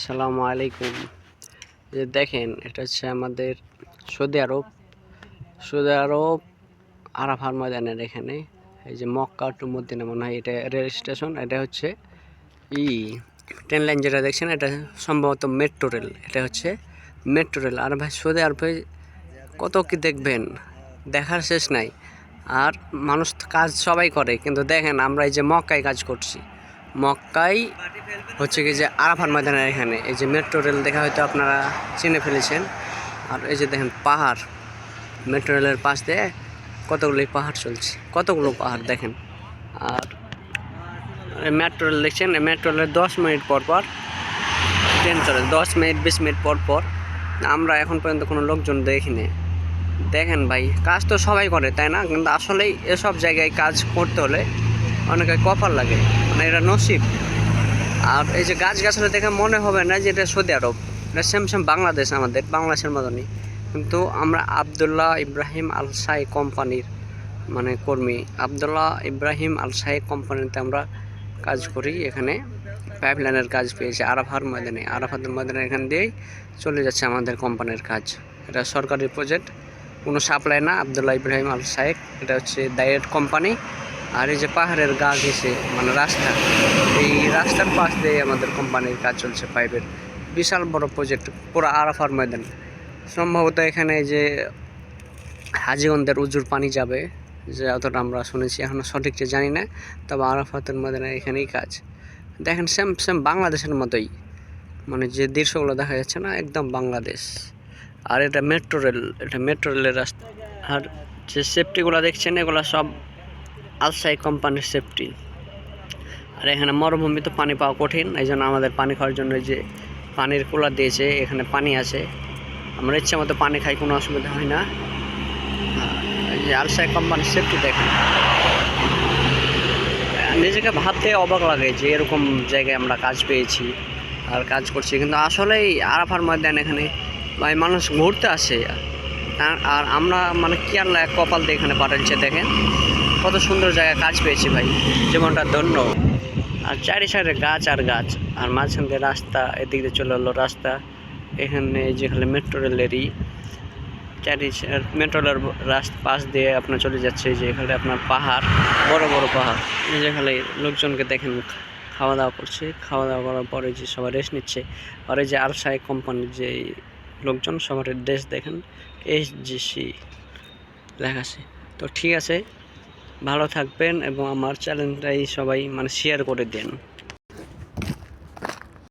আসসালামু আলাইকুম। যে দেখেন, এটা হচ্ছে আমাদের সৌদি আরব। সৌদি আরব আরাফার ময়দানের এখানে। এই যে মক্কা টু মদিনা মনে হয় এটা রেল স্টেশন। এটা হচ্ছে ই ট্রেন লাইন যেটা দেখছেন, এটা সম্ভবত মেট্রো রেল। এটা হচ্ছে মেট্রো রেল। আর ভাই, সৌদি আরবে কত কি দেখবেন? দেখার শেষ নাই। আর মানুষ কাজ সবাই করে, কিন্তু দেখেন আমরা এই যে মক্কায় কাজ করছি। মক্কায় হচ্ছে কি যে আরাফার ময়দানের এখানে, এই যে মেট্রো রেল দেখা হয়তো আপনারা চিনে ফেলেছেন। আর এই যে দেখেন পাহাড় মেট্রো রেলের পাশ দিয়ে কতগুলো পাহাড় চলছে, কতগুলো পাহাড় দেখেন। আর মেট্রো রেল দেখছেন মেট্রো রেলের দশ মিনিট পর পর ট্রেন চলে, দশ মিনিট, বিশ মিনিট পর পর আমরা এখন পর্যন্ত কোনো লোকজন দেখিনি। দেখেন ভাই, কাজ তো সবাই করে, তাই না? কিন্তু আসলেই এসব জায়গায় কাজ করতে হলে অনেকে কপাল লাগে মানে এটা নসিব। আর এই যে গাছ গাছালি দেখে মনে হবে না যে এটা সৌদি আরব, এটা সেম সেম বাংলাদেশ আমাদের, বাংলাদেশের মতনই। কিন্তু আমরা আবদুল্লাহ ইব্রাহিম আল সাই কোম্পানির মানে কর্মী। আবদুল্লাহ ইব্রাহিম আল সাই কোম্পানিতে আমরা কাজ করি, এখানে পাইপ লাইনের কাজ পেয়েছি আরাফার ময়দানে। আরাফাতের ময়দানে এখান দিয়েই চলে যাচ্ছে আমাদের কোম্পানির কাজ। এটা সরকারি প্রজেক্ট কোনো সাপ্লাই না, আবদুল্লাহ ইব্রাহিম আল সাইক এটা হচ্ছে ডাইরেক্ট কোম্পানি আর এই যে পাহাড়ের গা ঘেসে মানে রাস্তা, এই রাস্তার পাশ দিয়ে আমাদের কোম্পানির কাজ চলছে পাইপের। বিশাল বড় প্রজেক্ট পুরো আরাফার ময়দান। সম্ভবত এখানে যে হাজিগঞ্জের উজুর পানি যাবে, যে অতটা আমরা শুনেছি এখনও সঠিক যে জানি না, তবে আরাফাতের ময়দানে এখানেই কাজ। দেখেন সেম সেম বাংলাদেশের মতোই। মানে যে দৃশ্যগুলো দেখা যাচ্ছে না, একদম বাংলাদেশ। আর এটা মেট্রো রেল এটা মেট্রো রেলের রাস্তা। আর যে সেফটিগুলো দেখছেন, এগুলো সব আলসাই কোম্পানির সেফটি আর এখানে মরুভূমি তো পানি পাওয়া কঠিন, এই জন্য আমাদের পানি খাওয়ার জন্য যে পানির কুলার দিয়েছে, এখানে পানি আছে। আমরা ইচ্ছে মতো পানি খাই, কোনো অসুবিধা হয় না। এই যে আলসাই কোম্পানির সেফটি দেখেন। নিজেকে ভাবতে অবাক লাগে যে এরকম জায়গায় আমরা কাজ পেয়েছি আর কাজ করছি। কিন্তু আসলেই আরাফার ময়দান এখানে ভাই মানুষ ঘুরতে আসে। আর- আর আমরা মানে কি এক কপাল দিয়ে এখানে পাঠাচ্ছে দেখেন। কত সুন্দর জায়গায় কাজ পেয়েছি ভাই। জীবনটা ধন্য। আর চারি সাইডে গাছ আর গাছ, আর মাঝখান দিয়ে রাস্তা, এদিক দিয়ে চলে এলো রাস্তা। এখানে যেখানে মেট্রো রেলেরই চারি মেট্রো রেলের রাস্তা পাশ দিয়ে আপনার চলে যাচ্ছে যে এখানে আপনার পাহাড়, বড় বড় পাহাড়। যেখানে লোকজনকে দেখেন খাওয়া দাওয়া করছে। খাওয়া দাওয়া করার পরে যে সবাই রেস্ট নিচ্ছে। আর এই যে আরসাই কোম্পানির যে লোকজন সবার ড্রেস দেখেন এস জিসি লেখা আছে। তো ঠিক আছে ভালো থাকবেন এবং আমার চ্যানেলটাই সবাই মানে শেয়ার করে দেন।